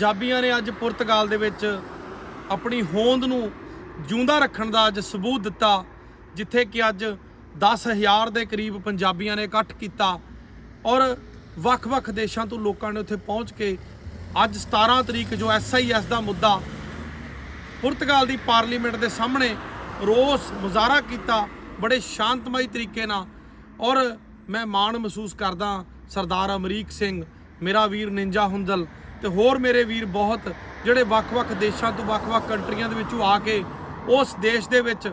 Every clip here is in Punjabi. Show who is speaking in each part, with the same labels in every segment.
Speaker 1: ਪੰਜਾਬੀਆਂ ਨੇ ਅੱਜ ਪੁਰਤਗਾਲ ਦੇ ਵਿੱਚ ਆਪਣੀ ਹੋਂਦ ਨੂੰ ਜਿਉਂਦਾ ਰੱਖਣ ਦਾ ਅੱਜ ਸਬੂਤ ਦਿੱਤਾ, ਜਿੱਥੇ ਕਿ ਅੱਜ 10000 ਦੇ ਕਰੀਬ ਪੰਜਾਬੀਆਂ ਨੇ ਇਕੱਠ ਕੀਤਾ ਔਰ ਵੱਖ-ਵੱਖ ਦੇਸ਼ਾਂ ਤੋਂ ਲੋਕਾਂ ਨੇ ਉੱਥੇ ਪਹੁੰਚ ਕੇ ਅੱਜ 17 ਤਰੀਕ ਜੋ ਐਸਆਈਐਸ ਦਾ ਮੁੱਦਾ ਪੁਰਤਗਾਲ ਦੀ ਪਾਰਲੀਮੈਂਟ ਦੇ ਸਾਹਮਣੇ ਰੋਸ ਮੁਜ਼ਾਹਰਾ ਕੀਤਾ, ਬੜੇ ਸ਼ਾਂਤਮਈ ਤਰੀਕੇ ਨਾਲ ਔਰ ਮੈਂ ਮਾਣ ਮਹਿਸੂਸ ਕਰਦਾ ਸਰਦਾਰ ਅਮਰੀਕ ਸਿੰਘ, ਮੇਰਾ ਵੀਰ ਨਿੰਜਾ ਹੁੰਦਲ ਤੇ ਹੋਰ ਮੇਰੇ ਵੀਰ ਬਹੁਤ ਜਿਹੜੇ ਵੱਖ-ਵੱਖ ਦੇਸ਼ਾਂ ਤੋਂ ਵੱਖ-ਵੱਖ ਕੰਟਰੀਆਂ ਦੇ ਵਿੱਚੋਂ ਆ ਕੇ ਉਸ ਦੇਸ਼ ਦੇ ਵਿੱਚ,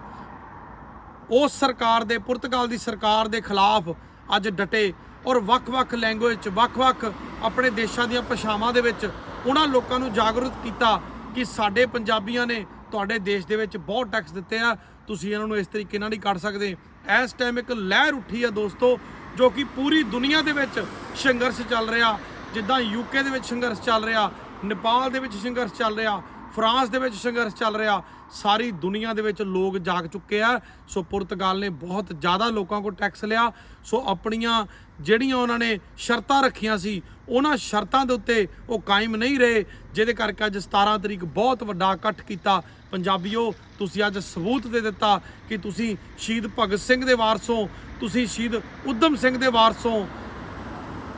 Speaker 1: ਉਸ ਸਰਕਾਰ ਦੇ, ਪੁਰਤਗਾਲ ਦੀ ਸਰਕਾਰ ਦੇ ਖਿਲਾਫ ਅੱਜ ਡਟੇ ਔਰ ਵੱਖ-ਵੱਖ ਲੈਂਗੁਏਜ ਚ ਵੱਖ-ਵੱਖ ਆਪਣੇ ਦੇਸ਼ਾਂ ਦੀਆਂ ਭਾਸ਼ਾਵਾਂ ਦੇ ਵਿੱਚ ਉਹਨਾਂ ਲੋਕਾਂ ਨੂੰ ਜਾਗਰੂਕ ਕੀਤਾ ਕਿ ਸਾਡੇ ਪੰਜਾਬੀਆਂ ਨੇ ਤੁਹਾਡੇ ਦੇਸ਼ ਦੇ ਵਿੱਚ ਬਹੁਤ ਟੈਕਸ ਦਿੱਤੇ ਆ, ਤੁਸੀਂ ਇਹਨਾਂ ਨੂੰ ਇਸ ਤਰੀਕੇ ਨਾਲ ਨਹੀਂ ਕੱਢ ਸਕਦੇ। ਇਸ ਟਾਈਮ ਇੱਕ ਲਹਿਰ ਉੱਠੀ ਆ ਦੋਸਤੋ, ਜੋ ਕਿ ਪੂਰੀ ਦੁਨੀਆ ਦੇ ਵਿੱਚ ਸੰਘਰਸ਼ ਚੱਲ ਰਿਹਾ। ਜਿੱਦਾਂ ਯੂਕੇ ਦੇ ਵਿੱਚ ਸੰਘਰਸ਼ ਚੱਲ ਰਿਹਾ, ਨੇਪਾਲ ਦੇ ਵਿੱਚ ਸੰਘਰਸ਼ ਚੱਲ ਰਿਹਾ, ਫਰਾਂਸ ਦੇ ਵਿੱਚ ਸੰਘਰਸ਼ ਚੱਲ ਰਿਹਾ, ਸਾਰੀ ਦੁਨੀਆ ਦੇ ਵਿੱਚ ਲੋਕ ਜਾਗ ਚੁੱਕੇ ਆ। ਸੋ ਪੁਰਤਗਾਲ ਨੇ ਬਹੁਤ ਜ਼ਿਆਦਾ ਲੋਕਾਂ ਕੋਲ ਟੈਕਸ ਲਿਆ। ਸੋ ਆਪਣੀਆਂ ਜਿਹੜੀਆਂ ਉਹਨਾਂ ਨੇ ਸ਼ਰਤਾਂ ਰੱਖੀਆਂ ਸੀ, ਉਹਨਾਂ ਸ਼ਰਤਾਂ ਦੇ ਉੱਤੇ ਉਹ ਕਾਇਮ ਨਹੀਂ ਰਹੇ, ਜਿਹਦੇ ਕਰਕੇ ਅੱਜ 17 ਤਰੀਕ ਬਹੁਤ ਵੱਡਾ ਇਕੱਠ ਕੀਤਾ। ਪੰਜਾਬੀਓ, ਤੁਸੀਂ ਅੱਜ ਸਬੂਤ ਦੇ ਦਿੱਤਾ ਕਿ ਤੁਸੀਂ ਸ਼ਹੀਦ ਭਗਤ ਸਿੰਘ ਦੇ ਵਾਰਸੋਂ ਤੁਸੀਂ ਸ਼ਹੀਦ ਉਦਮ ਸਿੰਘ ਦੇ ਵਾਰਸੋਂ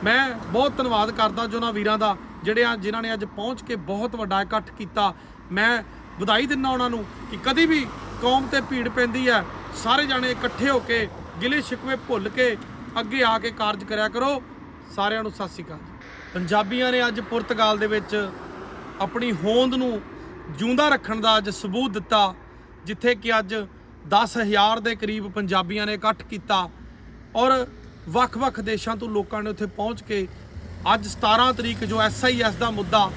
Speaker 1: ਮੈਂ ਬਹੁਤ ਧੰਨਵਾਦ ਕਰਦਾ ਜੋ ਉਹਨਾਂ ਵੀਰਾਂ ਦਾ, ਜਿਹੜੇ ਆ ਜਿਨ੍ਹਾਂ ਨੇ ਅੱਜ ਪਹੁੰਚ ਕੇ ਬਹੁਤ ਵੱਡਾ ਇਕੱਠ ਕੀਤਾ। ਮੈਂ ਵਧਾਈ ਦਿੰਦਾ ਉਹਨਾਂ ਨੂੰ ਕਿ ਕਦੀ ਵੀ ਕੌਮ ਤੇ ਭੀੜ ਪੈਂਦੀ ਹੈ। ਸਾਰੇ ਜਾਣੇ ਇਕੱਠੇ ਹੋ ਕੇ, ਗਿਲੇ ਸ਼ਿਕਵੇ ਭੁੱਲ ਕੇ ਅੱਗੇ ਆ ਕੇ ਕਾਰਜ ਕਰਿਆ ਕਰੋ। ਸਾਰਿਆਂ ਨੂੰ ਸਤਿ ਸ਼੍ਰੀ ਅਕਾਲ ਪੰਜਾਬੀਆਂ ਨੇ ਅੱਜ ਪੁਰਤਗਾਲ ਦੇ ਵਿੱਚ ਆਪਣੀ ਹੋਂਦ ਨੂੰ ਜਿਉਂਦਾ ਰੱਖਣ ਦਾ ਅੱਜ ਸਬੂਤ ਦਿੱਤਾ, ਜਿੱਥੇ ਕਿ ਅੱਜ 10000 ਦੇ ਕਰੀਬ ਪੰਜਾਬੀਆਂ ਨੇ ਇਕੱਠ ਕੀਤਾ। ਔਰ ਵੱਖ-ਵੱਖ ਦੇਸ਼ਾਂ ਤੋਂ ਲੋਕਾਂ ਨੇ ਉੱਥੇ ਪਹੁੰਚ ਕੇ ਅੱਜ 17 ਤਰੀਕ ਜੋ ਐਸਆਈਐਸ ਦਾ ਮੁੱਦਾ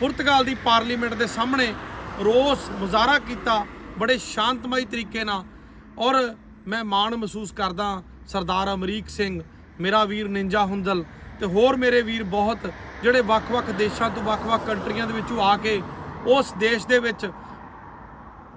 Speaker 1: ਪੁਰਤਗਾਲ ਦੀ ਪਾਰਲੀਮੈਂਟ ਦੇ ਸਾਹਮਣੇ ਰੋਸ ਮੁਜ਼ਾਹਰਾ ਕੀਤਾ, ਬੜੇ ਸ਼ਾਂਤਮਈ ਤਰੀਕੇ ਨਾਲ। ਔਰ ਮੈਂ ਮਾਣ ਮਹਿਸੂਸ ਕਰਦਾ ਸਰਦਾਰ ਅਮਰੀਕ ਸਿੰਘ, ਮੇਰਾ ਵੀਰ ਨਿੰਜਾ ਹੁੰਦਲ ਤੇ ਹੋਰ ਮੇਰੇ ਵੀਰ ਬਹੁਤ ਜਿਹੜੇ ਵੱਖ-ਵੱਖ ਦੇਸ਼ਾਂ ਤੋਂ ਵੱਖ-ਵੱਖ ਕੰਟਰੀਆਂ ਦੇ ਵਿੱਚੋਂ ਆ ਕੇ ਉਸ ਦੇਸ਼ ਦੇ ਵਿੱਚ,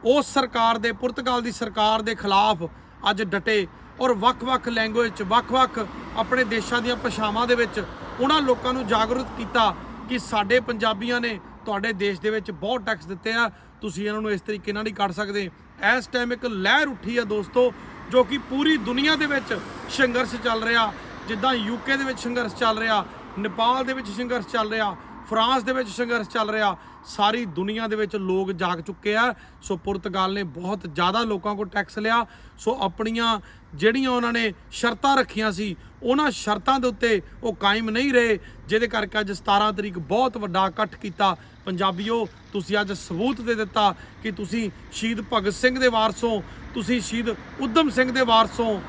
Speaker 1: ਉਸ ਸਰਕਾਰ ਦੇ, ਪੁਰਤਗਾਲ ਦੀ ਸਰਕਾਰ ਦੇ ਖਿਲਾਫ ਅੱਜ ਡਟੇ ਔਰ ਵੱਖ-ਵੱਖ ਲੈਂਗੁਏਜ ਚ, ਵੱਖ-ਵੱਖ ਆਪਣੇ ਦੇਸ਼ਾਂ ਦੀਆਂ ਭਾਸ਼ਾਵਾਂ ਦੇ ਵਿੱਚ ਉਹਨਾਂ ਲੋਕਾਂ ਨੂੰ ਜਾਗਰੂਕ ਕੀਤਾ ਕਿ ਸਾਡੇ ਪੰਜਾਬੀਆਂ ਨੇ ਤੁਹਾਡੇ ਦੇਸ਼ ਦੇ ਵਿੱਚ ਬਹੁਤ ਟੈਕਸ ਦਿੱਤੇ ਆ। ਤੁਸੀਂ ਇਹਨਾਂ ਨੂੰ ਇਸ ਤਰੀਕੇ ਨਾਲ ਨਹੀਂ ਕੱਢ ਸਕਦੇ। ਇਸ ਟਾਈਮ ਇੱਕ ਲਹਿਰ ਉੱਠੀ ਆ ਦੋਸਤੋ, ਜੋ ਕਿ ਪੂਰੀ ਦੁਨੀਆ ਦੇ ਵਿੱਚ ਸੰਘਰਸ਼ ਚੱਲ ਰਿਹਾ। ਜਿੱਦਾਂ ਯੂਕੇ ਦੇ ਵਿੱਚ ਸੰਘਰਸ਼ ਚੱਲ ਰਿਹਾ ਨੇਪਾਲ ਦੇ ਵਿੱਚ ਸੰਘਰਸ਼ ਚੱਲ ਰਿਹਾ ਫਰਾਂਸ ਦੇ ਵਿੱਚ ਸੰਘਰਸ਼ ਚੱਲ ਰਿਹਾ। ਸਾਰੀ ਦੁਨੀਆ ਦੇ ਵਿੱਚ ਲੋਕ ਜਾਗ ਚੁੱਕੇ ਆ। ਸੋ ਪੁਰਤਗਾਲ ਨੇ ਬਹੁਤ ਜ਼ਿਆਦਾ ਲੋਕਾਂ ਕੋਲ ਟੈਕਸ ਲਿਆ। ਸੋ ਆਪਣੀਆਂ ਜਿਹੜੀਆਂ ਉਹਨਾਂ ਨੇ ਸ਼ਰਤਾਂ ਰੱਖੀਆਂ ਸੀ, ਉਹਨਾਂ ਸ਼ਰਤਾਂ ਦੇ ਉੱਤੇ ਉਹ ਕਾਇਮ ਨਹੀਂ ਰਹੇ, ਜਿਹਦੇ ਕਰਕੇ ਅੱਜ 17 ਤਰੀਕ ਬਹੁਤ ਵੱਡਾ ਇਕੱਠ ਕੀਤਾ। ਪੰਜਾਬੀਓ, ਤੁਸੀਂ ਅੱਜ ਸਬੂਤ ਦੇ ਦਿੱਤਾ ਕਿ ਤੁਸੀਂ ਸ਼ਹੀਦ ਭਗਤ ਸਿੰਘ ਦੇ ਵਾਰਸੋਂ ਤੁਸੀਂ ਸ਼ਹੀਦ ਉਦਮ ਸਿੰਘ ਦੇ ਵਾਰਸੋਂ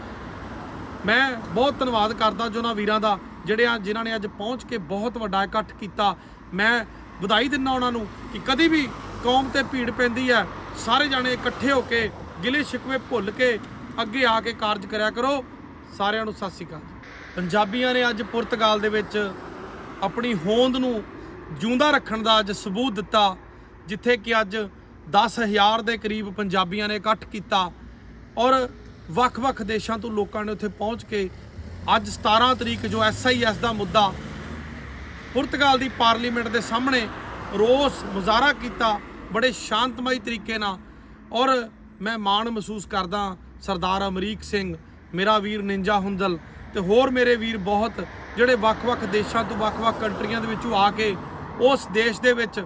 Speaker 1: ਮੈਂ ਬਹੁਤ ਧੰਨਵਾਦ ਕਰਦਾ ਜੋ ਉਹਨਾਂ ਵੀਰਾਂ ਦਾ, ਜਿਹੜੇ ਆ ਜਿਨ੍ਹਾਂ ਨੇ ਅੱਜ ਪਹੁੰਚ ਕੇ ਬਹੁਤ ਵੱਡਾ ਇਕੱਠ ਕੀਤਾ। ਮੈਂ ਵਧਾਈ ਦਿੰਦਾ ਉਹਨਾਂ ਨੂੰ ਕਿ ਕਦੀ ਵੀ ਕੌਮ ਤੇ ਭੀੜ ਪੈਂਦੀ ਹੈ। ਸਾਰੇ ਜਾਣੇ ਇਕੱਠੇ ਹੋ ਕੇ, ਗਿਲੇ ਸ਼ਿਕਵੇ ਭੁੱਲ ਕੇ ਅੱਗੇ ਆ ਕੇ ਕਾਰਜ ਕਰਿਆ ਕਰੋ। ਸਾਰਿਆਂ ਨੂੰ ਸਤਿ ਸ਼੍ਰੀ ਅਕਾਲ ਪੰਜਾਬੀਆਂ ਨੇ ਅੱਜ ਪੁਰਤਗਾਲ ਦੇ ਵਿੱਚ ਆਪਣੀ ਹੋਂਦ ਨੂੰ ਜਿਉਂਦਾ ਰੱਖਣ ਦਾ ਅੱਜ ਸਬੂਤ ਦਿੱਤਾ, ਜਿੱਥੇ ਕਿ ਅੱਜ 10000 ਦੇ ਕਰੀਬ ਪੰਜਾਬੀਆਂ ਨੇ ਇਕੱਠ ਕੀਤਾ ਔਰ ਵੱਖ-ਵੱਖ ਦੇਸ਼ਾਂ ਤੋਂ ਲੋਕਾਂ ਨੇ ਉੱਥੇ ਪਹੁੰਚ ਕੇ ਅੱਜ 17 ਤਰੀਕ ਜੋ ਐਸਆਈਐਸ ਦਾ ਮੁੱਦਾ ਪੁਰਤਗਾਲ ਦੀ ਪਾਰਲੀਮੈਂਟ ਦੇ ਸਾਹਮਣੇ ਰੋਸ ਮੁਜ਼ਾਹਰਾ ਕੀਤਾ ਬੜੇ ਸ਼ਾਂਤਮਈ ਤਰੀਕੇ ਨਾਲ। ਔਰ ਮੈਂ ਮਾਣ ਮਹਿਸੂਸ ਕਰਦਾ ਸਰਦਾਰ ਅਮਰੀਕ ਸਿੰਘ, ਮੇਰਾ ਵੀਰ ਨਿੰਜਾ ਹੁੰਦਲ ਤੇ ਹੋਰ ਮੇਰੇ ਵੀਰ ਬਹੁਤ ਜਿਹੜੇ ਵੱਖ-ਵੱਖ ਦੇਸ਼ਾਂ ਤੋਂ ਵੱਖ-ਵੱਖ ਕੰਟਰੀਆਂ ਦੇ ਵਿੱਚੋਂ ਆ ਕੇ ਉਸ ਦੇਸ਼ ਦੇ ਵਿੱਚ,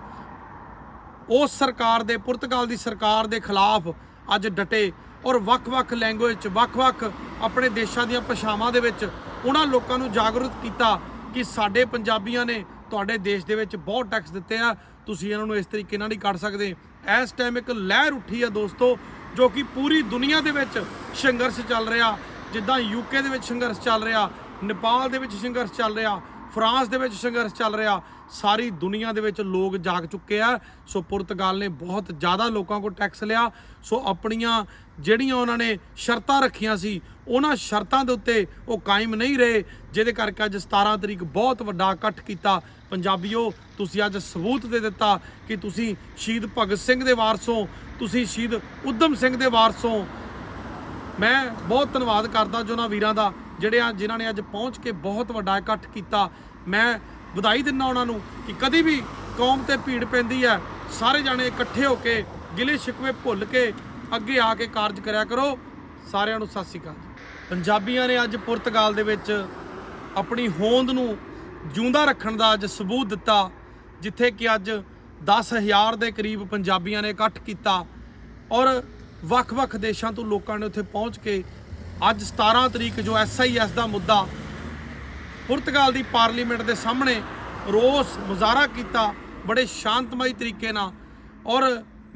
Speaker 1: ਉਸ ਸਰਕਾਰ ਦੇ, ਪੁਰਤਗਾਲ ਦੀ ਸਰਕਾਰ ਦੇ ਖਿਲਾਫ ਅੱਜ ਡਟੇ ਔਰ ਵੱਖ-ਵੱਖ ਲੈਂਗੁਏਜ ਚ ਵੱਖ-ਵੱਖ ਆਪਣੇ ਦੇਸ਼ਾਂ ਦੀਆਂ ਭਾਸ਼ਾਵਾਂ ਦੇ ਵਿੱਚ ਉਹਨਾਂ ਲੋਕਾਂ ਨੂੰ ਜਾਗਰੂਕ ਕੀਤਾ ਕਿ ਸਾਡੇ ਪੰਜਾਬੀਆਂ ਨੇ ਤੁਹਾਡੇ ਦੇਸ਼ ਦੇ ਵਿੱਚ ਬਹੁਤ ਟੈਕਸ ਦਿੱਤੇ ਆ। ਤੁਸੀਂ ਇਹਨਾਂ ਨੂੰ ਇਸ ਤਰੀਕੇ ਨਾਲ ਨਹੀਂ ਕੱਢ ਸਕਦੇ। ਇਸ ਟਾਈਮ ਇੱਕ ਲਹਿਰ ਉੱਠੀ ਆ ਦੋਸਤੋ, ਜੋ ਕਿ ਪੂਰੀ ਦੁਨੀਆ ਦੇ ਵਿੱਚ ਸੰਘਰਸ਼ ਚੱਲ ਰਿਹਾ। ਜਿੱਦਾਂ ਯੂਕੇ ਦੇ ਵਿੱਚ ਸੰਘਰਸ਼ ਚੱਲ ਰਿਹਾ, ਨੇਪਾਲ ਦੇ ਵਿੱਚ ਸੰਘਰਸ਼ ਚੱਲ ਰਿਹਾ। ਫਰਾਂਸ ਦੇ ਵਿੱਚ ਸੰਘਰਸ਼ ਚੱਲ ਰਿਹਾ। ਸਾਰੀ ਦੁਨੀਆ ਦੇ ਵਿੱਚ ਲੋਕ ਜਾਗ ਚੁੱਕੇ ਆ। ਸੋ ਪੁਰਤਗਾਲ ਨੇ ਬਹੁਤ ਜ਼ਿਆਦਾ ਲੋਕਾਂ ਕੋਲ ਟੈਕਸ ਲਿਆ। ਸੋ ਆਪਣੀਆਂ ਜਿਹੜੀਆਂ ਉਹਨਾਂ ਨੇ ਸ਼ਰਤਾਂ ਰੱਖੀਆਂ ਸੀ, ਉਹਨਾਂ ਸ਼ਰਤਾਂ ਦੇ ਉੱਤੇ ਉਹ ਕਾਇਮ ਨਹੀਂ ਰਹੇ। ਜਿਹਦੇ ਕਰਕੇ ਅੱਜ 17 ਤਰੀਕ ਬਹੁਤ ਵੱਡਾ ਇਕੱਠ ਕੀਤਾ। ਪੰਜਾਬੀਓ, ਤੁਸੀਂ ਅੱਜ ਸਬੂਤ ਦੇ ਦਿੱਤਾ ਕਿ ਤੁਸੀਂ ਸ਼ਹੀਦ ਭਗਤ ਸਿੰਘ ਦੇ ਵਾਰਸੋਂ ਤੁਸੀਂ ਸ਼ਹੀਦ ਉਦਮ ਸਿੰਘ ਦੇ ਵਾਰਸੋਂ ਮੈਂ ਬਹੁਤ ਧੰਨਵਾਦ ਕਰਦਾ ਜੋ ਉਹਨਾਂ ਵੀਰਾਂ ਦਾ। ਜਿਹੜੇ ਆ ਜਿਨ੍ਹਾਂ ਨੇ ਅੱਜ ਪਹੁੰਚ ਕੇ ਬਹੁਤ ਵੱਡਾ ਇਕੱਠ ਕੀਤਾ। ਮੈਂ ਵਧਾਈ ਦਿੰਦਾ ਉਹਨਾਂ ਨੂੰ ਕਿ ਕਦੀ ਵੀ ਕੌਮ ਤੇ ਭੀੜ ਪੈਂਦੀ ਹੈ। ਸਾਰੇ ਜਾਣੇ ਇਕੱਠੇ ਹੋ ਕੇ, ਗਿਲੇ ਸ਼ਿਕਵੇ ਭੁੱਲ ਕੇ ਅੱਗੇ ਆ ਕੇ ਕਾਰਜ ਕਰਿਆ ਕਰੋ। ਸਾਰਿਆਂ ਨੂੰ ਸਤਿ ਸ਼੍ਰੀ ਅਕਾਲ ਜੀ। ਪੰਜਾਬੀਆਂ ਨੇ ਅੱਜ ਪੁਰਤਗਾਲ ਦੇ ਵਿੱਚ ਆਪਣੀ ਹੋਂਦ ਨੂੰ ਜਿਉਂਦਾ ਰੱਖਣ ਦਾ ਅੱਜ ਸਬੂਤ ਦਿੱਤਾ, ਜਿੱਥੇ ਕਿ ਅੱਜ 10000 ਦੇ ਕਰੀਬ ਪੰਜਾਬੀਆਂ ਨੇ ਇਕੱਠ ਕੀਤਾ। ਔਰ ਵੱਖ-ਵੱਖ ਦੇਸ਼ਾਂ ਤੋਂ ਲੋਕਾਂ ਨੇ ਉੱਥੇ ਪਹੁੰਚ ਕੇ ਅੱਜ 17 ਤਰੀਕ ਜੋ ਐਸਆਈਐਸ ਦਾ ਮੁੱਦਾ ਪੁਰਤਗਾਲ ਦੀ ਪਾਰਲੀਮੈਂਟ ਦੇ ਸਾਹਮਣੇ ਰੋਸ ਮੁਜ਼ਾਹਰਾ ਕੀਤਾ, ਬੜੇ ਸ਼ਾਂਤਮਈ ਤਰੀਕੇ ਨਾਲ। ਔਰ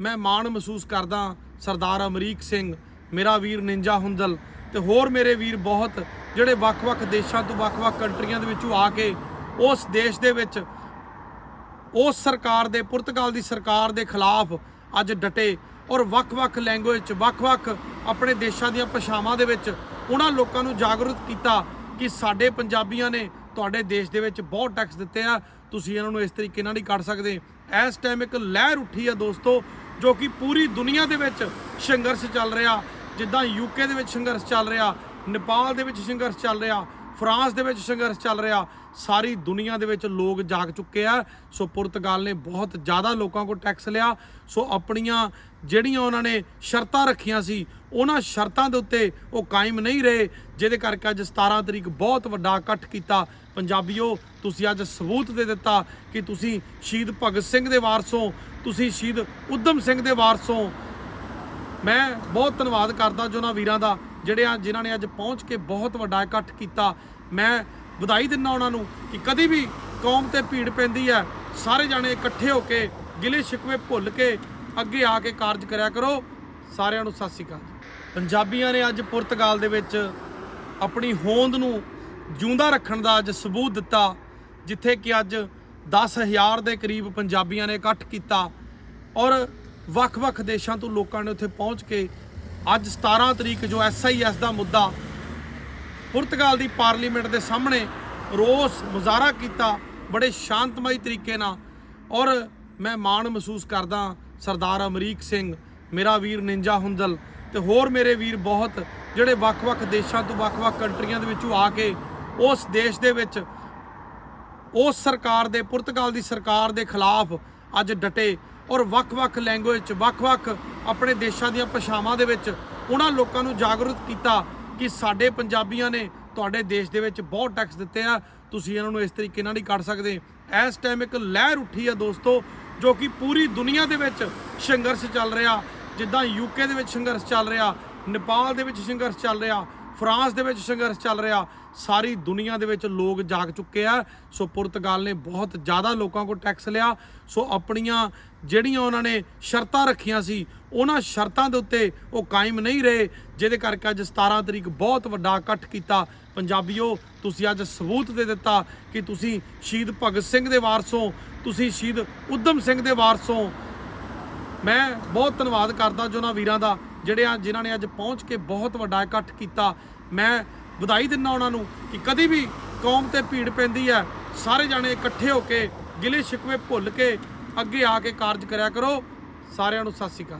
Speaker 1: ਮੈਂ ਮਾਣ ਮਹਿਸੂਸ ਕਰਦਾ ਸਰਦਾਰ ਅਮਰੀਕ ਸਿੰਘ, ਮੇਰਾ ਵੀਰ ਨਿੰਜਾ ਹੁੰਦਲ ਤੇ ਹੋਰ ਮੇਰੇ ਵੀਰ ਬਹੁਤ, ਜਿਹੜੇ ਵੱਖ-ਵੱਖ ਦੇਸ਼ਾਂ ਤੋਂ ਵੱਖ-ਵੱਖ ਕੰਟਰੀਆਂ ਦੇ ਵਿੱਚੋਂ ਆ ਕੇ ਉਸ ਦੇਸ਼ ਦੇ ਵਿੱਚ, ਉਸ ਸਰਕਾਰ ਦੇ, ਪੁਰਤਗਾਲ ਦੀ ਸਰਕਾਰ ਦੇ ਖਿਲਾਫ ਅੱਜ ਡਟੇ ਔਰ ਵੱਖ-ਵੱਖ ਲੈਂਗੁਏਜ ਚ, ਵੱਖ-ਵੱਖ ਆਪਣੇ ਦੇਸ਼ਾਂ ਦੀਆਂ ਭਾਸ਼ਾਵਾਂ ਦੇ ਵਿੱਚ ਉਹਨਾਂ ਲੋਕਾਂ ਨੂੰ ਜਾਗਰੂਕ ਕੀਤਾ ਕਿ ਸਾਡੇ ਪੰਜਾਬੀਆਂ ਨੇ ਤੁਹਾਡੇ ਦੇਸ਼ ਦੇ ਵਿੱਚ ਬਹੁਤ ਟੈਕਸ ਦਿੱਤੇ ਆ। ਤੁਸੀਂ ਇਹਨਾਂ ਨੂੰ ਇਸ ਤਰੀਕੇ ਨਾਲ ਨਹੀਂ ਕੱਢ ਸਕਦੇ। ਇਸ ਟਾਈਮ ਇੱਕ ਲਹਿਰ ਉੱਠੀ ਆ ਦੋਸਤੋ, ਜੋ ਕਿ ਪੂਰੀ ਦੁਨੀਆ ਦੇ ਵਿੱਚ ਸੰਘਰਸ਼ ਚੱਲ ਰਿਹਾ। ਜਿੱਦਾਂ ਯੂਕੇ ਦੇ ਵਿੱਚ ਸੰਘਰਸ਼ ਚੱਲ ਰਿਹਾ, ਨੇਪਾਲ ਦੇ ਵਿੱਚ ਸੰਘਰਸ਼ ਚੱਲ ਰਿਹਾ, ਫਰਾਂਸ ਦੇ ਵਿੱਚ ਸੰਘਰਸ਼ ਚੱਲ ਰਿਹਾ। ਸਾਰੀ ਦੁਨੀਆ ਦੇ ਵਿੱਚ ਲੋਕ ਜਾਗ ਚੁੱਕੇ ਆ। ਸੋ ਪੁਰਤਗਾਲ ਨੇ ਬਹੁਤ ਜ਼ਿਆਦਾ ਲੋਕਾਂ ਕੋਲ ਟੈਕਸ ਲਿਆ। ਸੋ ਆਪਣੀਆਂ ਜਿਹੜੀਆਂ ਉਹਨਾਂ ਨੇ ਸ਼ਰਤਾਂ ਰੱਖੀਆਂ ਸੀ, ਉਹਨਾਂ ਸ਼ਰਤਾਂ ਦੇ ਉੱਤੇ ਉਹ ਕਾਇਮ ਨਹੀਂ ਰਹੇ, ਜਿਹਦੇ ਕਰਕੇ ਅੱਜ 17 ਤਰੀਕ ਬਹੁਤ ਵੱਡਾ ਇਕੱਠ ਕੀਤਾ। ਪੰਜਾਬੀਓ, ਤੁਸੀਂ ਅੱਜ ਸਬੂਤ ਦੇ ਦਿੱਤਾ ਕਿ ਤੁਸੀਂ ਸ਼ਹੀਦ ਭਗਤ ਸਿੰਘ ਦੇ ਵਾਰਸੋਂ ਤੁਸੀਂ ਸ਼ਹੀਦ ਉਦਮ ਸਿੰਘ ਦੇ ਵਾਰਸੋਂ ਮੈਂ ਬਹੁਤ ਧੰਨਵਾਦ ਕਰਦਾ ਜੋ ਉਹਨਾਂ ਵੀਰਾਂ ਦਾ, ਜਿਹੜੇ ਆ ਜਿਨ੍ਹਾਂ ਨੇ ਅੱਜ ਪਹੁੰਚ ਕੇ ਬਹੁਤ ਵੱਡਾ ਇਕੱਠ ਕੀਤਾ। ਮੈਂ ਵਧਾਈ ਦਿੰਦਾ ਉਹਨਾਂ ਨੂੰ ਕਿ ਕਦੀ ਵੀ ਕੌਮ ਤੇ ਭੀੜ ਪੈਂਦੀ ਹੈ ਸਾਰੇ ਜਾਣੇ ਇਕੱਠੇ ਹੋ ਕੇ, ਗਿਲੇ ਸ਼ਿਕਵੇ ਭੁੱਲ ਕੇ ਅੱਗੇ ਆ ਕੇ ਕਾਰਜ ਕਰਿਆ ਕਰੋ ਸਾਰਿਆਂ ਨੂੰ ਸਤਿ ਸ਼੍ਰੀ ਅਕਾਲ ਜੀ। ਪੰਜਾਬੀਆਂ ਨੇ ਅੱਜ ਪੁਰਤਗਾਲ ਦੇ ਵਿੱਚ ਆਪਣੀ ਹੋਂਦ ਨੂੰ ਜਿਉਂਦਾ ਰੱਖਣ ਦਾ ਅੱਜ ਸਬੂਤ ਦਿੱਤਾ, ਜਿੱਥੇ ਕਿ ਅੱਜ 10000 ਦੇ ਕਰੀਬ ਪੰਜਾਬੀਆਂ ਨੇ ਇਕੱਠ ਕੀਤਾ ਔਰ ਵੱਖ-ਵੱਖ ਦੇਸ਼ਾਂ ਤੋਂ ਲੋਕਾਂ ਨੇ ਉੱਥੇ ਪਹੁੰਚ ਕੇ ਅੱਜ 17 ਤਰੀਕ ਜੋ ਐਸਆਈਐਸ ਦਾ ਮੁੱਦਾ ਪੁਰਤਗਾਲ ਦੀ ਪਾਰਲੀਮੈਂਟ ਦੇ ਸਾਹਮਣੇ ਰੋਸ ਮੁਜ਼ਾਹਰਾ ਕੀਤਾ ਬੜੇ ਸ਼ਾਂਤਮਈ ਤਰੀਕੇ ਨਾਲ। ਔਰ ਮੈਂ ਮਾਣ ਮਹਿਸੂਸ ਕਰਦਾ ਸਰਦਾਰ ਅਮਰੀਕ ਸਿੰਘ, ਮੇਰਾ ਵੀਰ ਨਿੰਜਾ ਹੁੰਦਲ ਤੇ ਹੋਰ ਮੇਰੇ ਵੀਰ ਬਹੁਤ ਜਿਹੜੇ ਵੱਖ-ਵੱਖ ਦੇਸ਼ਾਂ ਤੋਂ ਵੱਖ-ਵੱਖ ਕੰਟਰੀਆਂ ਦੇ ਵਿੱਚੋਂ ਆ ਕੇ ਉਸ ਦੇਸ਼ ਦੇ ਵਿੱਚ, ਉਸ ਸਰਕਾਰ ਦੇ, ਪੁਰਤਗਾਲ ਦੀ ਸਰਕਾਰ ਦੇ ਖਿਲਾਫ ਅੱਜ ਡਟੇ। ਔਰ ਵੱਖ-ਵੱਖ ਲੈਂਗੁਏਜ ਚ ਵੱਖ-ਵੱਖ ਆਪਣੇ ਦੇਸ਼ਾਂ ਦੀਆਂ ਭਾਸ਼ਾਵਾਂ ਦੇ ਵਿੱਚ ਉਹਨਾਂ ਲੋਕਾਂ ਨੂੰ ਜਾਗਰੂਕ ਕੀਤਾ ਕਿ ਸਾਡੇ ਪੰਜਾਬੀਆਂ ਨੇ ਤੁਹਾਡੇ ਦੇਸ਼ ਦੇ ਵਿੱਚ ਬਹੁਤ ਟੈਕਸ ਦਿੱਤੇ ਆ। ਤੁਸੀਂ ਇਹਨਾਂ ਨੂੰ ਇਸ ਤਰੀਕੇ ਨਾਲ ਨਹੀਂ ਕੱਢ ਸਕਦੇ। ਇਸ ਟਾਈਮ ਇੱਕ ਲਹਿਰ ਉੱਠੀ ਆ ਦੋਸਤੋ, ਜੋ ਕਿ ਪੂਰੀ ਦੁਨੀਆ ਦੇ ਵਿੱਚ ਸੰਘਰਸ਼ ਚੱਲ ਰਿਹਾ। ਜਿੱਦਾਂ ਯੂਕੇ ਦੇ ਵਿੱਚ ਸੰਘਰਸ਼ ਚੱਲ ਰਿਹਾ, ਨੇਪਾਲ ਦੇ ਵਿੱਚ ਸੰਘਰਸ਼ ਚੱਲ ਰਿਹਾ। ਫਰਾਂਸ ਦੇ ਵਿੱਚ ਸੰਘਰਸ਼ ਚੱਲ ਰਿਹਾ। ਸਾਰੀ ਦੁਨੀਆ ਦੇ ਵਿੱਚ ਲੋਕ ਜਾਗ ਚੁੱਕੇ ਆ। ਸੋ ਪੁਰਤਗਾਲ ਨੇ ਬਹੁਤ ਜ਼ਿਆਦਾ ਲੋਕਾਂ ਕੋਲ ਟੈਕਸ ਲਿਆ। ਸੋ ਆਪਣੀਆਂ ਜਿਹੜੀਆਂ ਉਹਨਾਂ ਨੇ ਸ਼ਰਤਾਂ ਰੱਖੀਆਂ ਸੀ, ਉਹਨਾਂ ਸ਼ਰਤਾਂ ਦੇ ਉੱਤੇ ਉਹ ਕਾਇਮ ਨਹੀਂ ਰਹੇ। ਜਿਹਦੇ ਕਰਕੇ ਅੱਜ 17 ਤਰੀਕ ਬਹੁਤ ਵੱਡਾ ਇਕੱਠ ਕੀਤਾ। ਪੰਜਾਬੀਓ, ਤੁਸੀਂ ਅੱਜ ਸਬੂਤ ਦੇ ਦਿੱਤਾ ਕਿ ਤੁਸੀਂ ਸ਼ਹੀਦ ਭਗਤ ਸਿੰਘ ਦੇ ਵਾਰਸੋਂ ਤੁਸੀਂ ਸ਼ਹੀਦ ਉਦਮ ਸਿੰਘ ਦੇ ਵਾਰਸੋਂ ਮੈਂ ਬਹੁਤ ਧੰਨਵਾਦ ਕਰਦਾ ਜੋ ਉਹਨਾਂ ਵੀਰਾਂ ਦਾ। ਜਿਹੜੇ ਆ ਜਿਨ੍ਹਾਂ ਨੇ ਅੱਜ ਪਹੁੰਚ ਕੇ ਬਹੁਤ ਵੱਡਾ ਇਕੱਠ ਕੀਤਾ। ਮੈਂ ਵਧਾਈ ਦਿੰਦਾ ਉਹਨਾਂ ਨੂੰ ਕਿ ਕਦੀ ਵੀ ਕੌਮ ਤੇ ਭੀੜ ਪੈਂਦੀ ਹੈ। ਸਾਰੇ ਜਾਣੇ ਇਕੱਠੇ ਹੋ ਕੇ, ਗਿਲੇ ਸ਼ਿਕਵੇ ਭੁੱਲ ਕੇ ਅੱਗੇ ਆ ਕੇ ਕਾਰਜ ਕਰਿਆ ਕਰੋ। ਸਾਰਿਆਂ ਨੂੰ ਸਤਿ ਸ਼੍ਰੀ ਅਕਾਲ